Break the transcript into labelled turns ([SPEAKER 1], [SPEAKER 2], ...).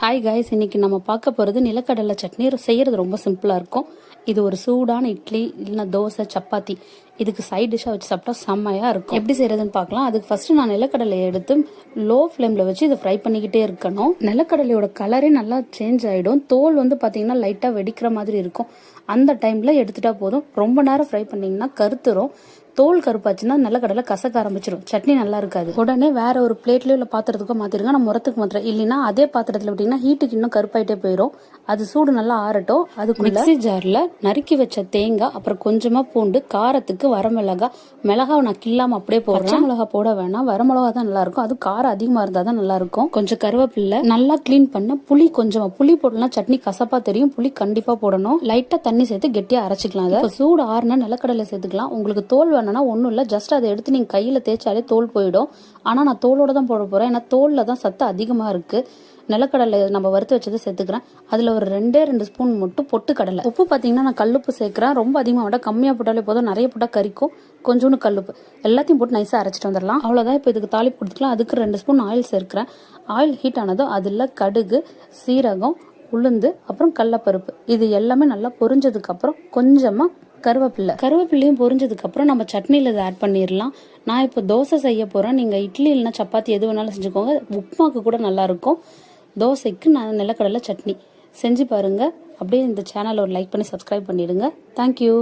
[SPEAKER 1] Hi guys இன்னைக்கு நம்ம பார்க்க போகிறது நிலக்கடலை சட்னி. செய்கிறது ரொம்ப சிம்பிளாக இருக்கும். இது ஒரு சூடான இட்லி இல்லைன்னா தோசை சப்பாத்தி. இதுக்கு சைட் டிஷ்ஷாக வச்சு சாப்பிட்டா செம்மையாக இருக்கும். எப்படி செய்யறதுன்னு பார்க்கலாம். அதுக்கு ஃபர்ஸ்ட் நான் நிலக்கடலையை எடுத்து லோ ஃப்ளேமில் வச்சு இதை ஃப்ரை பண்ணிக்கிட்டே இருக்கணும். நிலக்கடலையோட கலரே நல்லா சேஞ்ச் ஆகிடும் தோல் வந்து பார்த்தீங்கன்னா லைட்டாக வெடிக்கிற மாதிரி இருக்கும். அந்த டைமில் எடுத்துட்டா போதும். ரொம்ப நேரம் ஃப்ரை பண்ணிங்கன்னா கருத்துரும். தோல் கருப்பாச்சுன்னா நிலக்கடலை கசக்க ஆரம்பிச்சிடும் சட்னி நல்லா இருக்காது. உடனே வேற ஒரு பிளேட்லயோ இல்லை பாத்திரத்துக்கோ மாத்திருங்க. நான் முரத்துக்கு மாத்திரம். இல்லைன்னா அதே பாத்திரத்தில் விட்டீங்கன்னா ஹீட்டுக்கு இன்னும் கருப்பாயிட்டே போயிடும் அது சூடு நல்லா ஆறட்டும். அதுக்கு மிக்ஸி ஜாரில் நறுக்கி வச்ச தேங்காய் அப்புறம் கொஞ்சமாக பூண்டு காரத்துக்கு வரமிளகா மிளகாவை நான் கில்லாம அப்படியே போடுறேன். மிளகா போட வேணாம். வரமிளகா தான் நல்லா இருக்கும் அது காரம் அதிகமா இருந்தா தான் நல்லா இருக்கும் கொஞ்சம் கருவேப்பில்லை நல்லா க்ளீன் பண்ண புளி கொஞ்சமா புளி போடலாம் சட்னி கசப்பா தெரியும். புளி கண்டிப்பா போடணும். லைட்டா தண்ணி சேர்த்து கெட்டியா அரைச்சிக்கலாம் அதை. இப்ப சூடு ஆறுனா நிலக்கடலை சேர்த்துக்கலாம். உங்களுக்கு தோல் வேணும்னா ஒன்றும் இல்லை. ஜஸ்ட் அதை எடுத்து நீங்கள் கையில் தேய்ச்சாலே தோல் போயிடும். ஆனால் நான் தோலோட தான் போட போகிறேன் ஏன்னா தோலில் தான் சத்து அதிகமாக இருக்குது நிலக்கடலை நம்ம வறுத்து வச்சதை சேர்த்துக்கிறேன். அதில் ஒரு ரெண்டே ரெண்டு ஸ்பூன் மட்டும் பொட்டு கடலை உப்பு பார்த்தீங்கன்னா நான் கல்லுப்பு சேர்க்குறேன். ரொம்ப அதிகமாக விட கம்மியாக போட்டாலே போதும். நிறைய போட்டால் கறிக்கும் கொஞ்சோண்டு கல்லுப்பு. எல்லாத்தையும் போட்டு நைஸாக அரைச்சிட்டு வந்துடலாம். அவ்வளோதான் இப்போ இதுக்கு தாளிப்பு கொடுத்துக்கலாம். அதுக்கு ரெண்டு ஸ்பூன் ஆயில் சேர்க்குறேன். ஆயில் ஹீட் ஆனதும் அதில் கடுகு சீரகம் உளுந்து அப்புறம் கடலப்பருப்பு. இது எல்லாமே நல்லா பொரிஞ்சதுக்கப்புறம் கொஞ்சமாக கருவேப்பில்லை. கருவேப்பிள்ளையும் பொரிஞ்சதுக்கப்புறம் நம்ம சட்னியில் இதை ஆட் பண்ணிடலாம். நான் இப்போ தோசை செய்ய போகிறேன் நீங்கள் இட்லி இல்லைன்னா சப்பாத்தி எது வேணாலும் செஞ்சுக்கோங்க. உப்புமாக்கு கூட நல்லாயிருக்கும் தோசைக்கு நான் நிலக்கடலை சட்னி. செஞ்சு பாருங்கள் அப்படியே இந்த சேனலை ஒரு லைக் பண்ணி சப்ஸ்கிரைப் பண்ணிவிடுங்க தேங்க்யூ